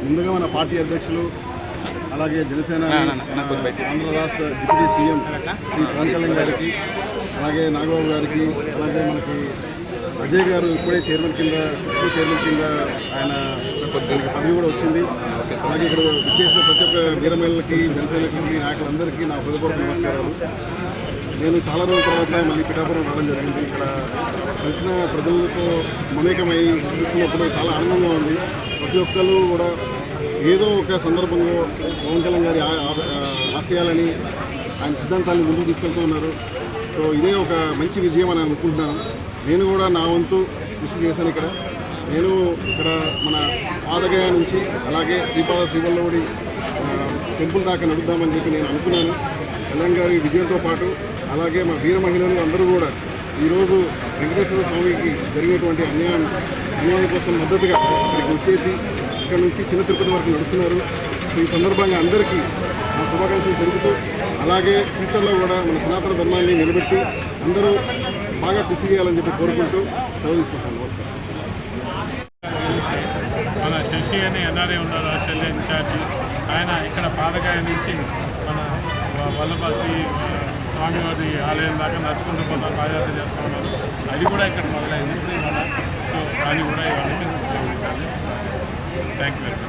ముందుగా మన పార్టీ అధ్యక్షులు అలాగే జనసేన ఆంధ్ర రాష్ట్ర డిప్యూటీ సీఎం శ్రీ పవన్ కళ్యాణ్ గారికి అలాగే నాగబాబు గారికి అలాగే మనకి అజయ్ గారు ఇప్పుడే చైర్మన్ కింద డిప్యూటీ చైర్మన్ కింద ఆయన దానికి పదవి కూడా వచ్చింది. అలాగే ఇక్కడ విచ్చేసిన ప్రతి ఒక్క వీరమహిళలకి జనసేనకి నాయకులందరికీ నా హృదయపూర్వక నమస్కారాలు. నేను చాలా రోజుల తర్వాత మళ్ళీ పిఠాపురం రావడం జరిగింది. ఇక్కడ కలిసిన ప్రజలతో మమేకమై చూస్తున్నప్పుడు చాలా ఆనందంగా ఉంది. ప్రతి ఒక్కరు కూడా ఏదో ఒక సందర్భంలో పవన్ కళ్యాణ్ గారి ఆశయాలని ఆయన సిద్ధాంతాలను ముందుకు తీసుకెళ్తూ ఉన్నారు. సో ఇదే ఒక మంచి విజయం అని అనుకుంటున్నాను. నేను కూడా నా వంతు కృషి చేశాను ఇక్కడ. నేను ఇక్కడ మన పాదగయ నుంచి అలాగే శ్రీపాద శ్రీవల్లవుడి టెంపుల్ దాకా నడుద్దామని చెప్పి నేను అనుకున్నాను. కళ్యాణ్ గారి విజయంతో పాటు అలాగే మా వీర మహిళలు అందరూ కూడా ఈరోజు వెంకటేశ్వర స్వామికి జరిగినటువంటి అన్యాయం అన్యాయం కోసం మద్దతుగా ఇక్కడికి వచ్చేసి ఇక్కడ నుంచి చిన్న తిరుపతి వరకు నడుస్తున్నారు. ఈ సందర్భంగా అందరికీ మా శుభాకాంక్షలు జరుగుతూ అలాగే ఫ్యూచర్లో కూడా మన సనాతన ధర్మాన్ని నిలబెట్టి అందరూ బాగా కృషి చేయాలని చెప్పి కోరుకుంటూ సెలవు తీసుకుంటాను. నమస్కారం. మన శశి అని ఎన్ఆర్ఏ ఉన్నారు ఆస్ట్రేలియా ఇన్ఛార్జి ఆయన ఇక్కడ పాదకాయ నుంచి మన వల్లభాసి స్వామివారి ఆలయం దాకా నడుచుకుంటూ కొంత పాదయాత్ర చేస్తూ ఉన్నారు. అది కూడా ఇక్కడ మొదలైంది. సో అది కూడా ఇవన్నీ ఉపయోగించాలి. Thank you very much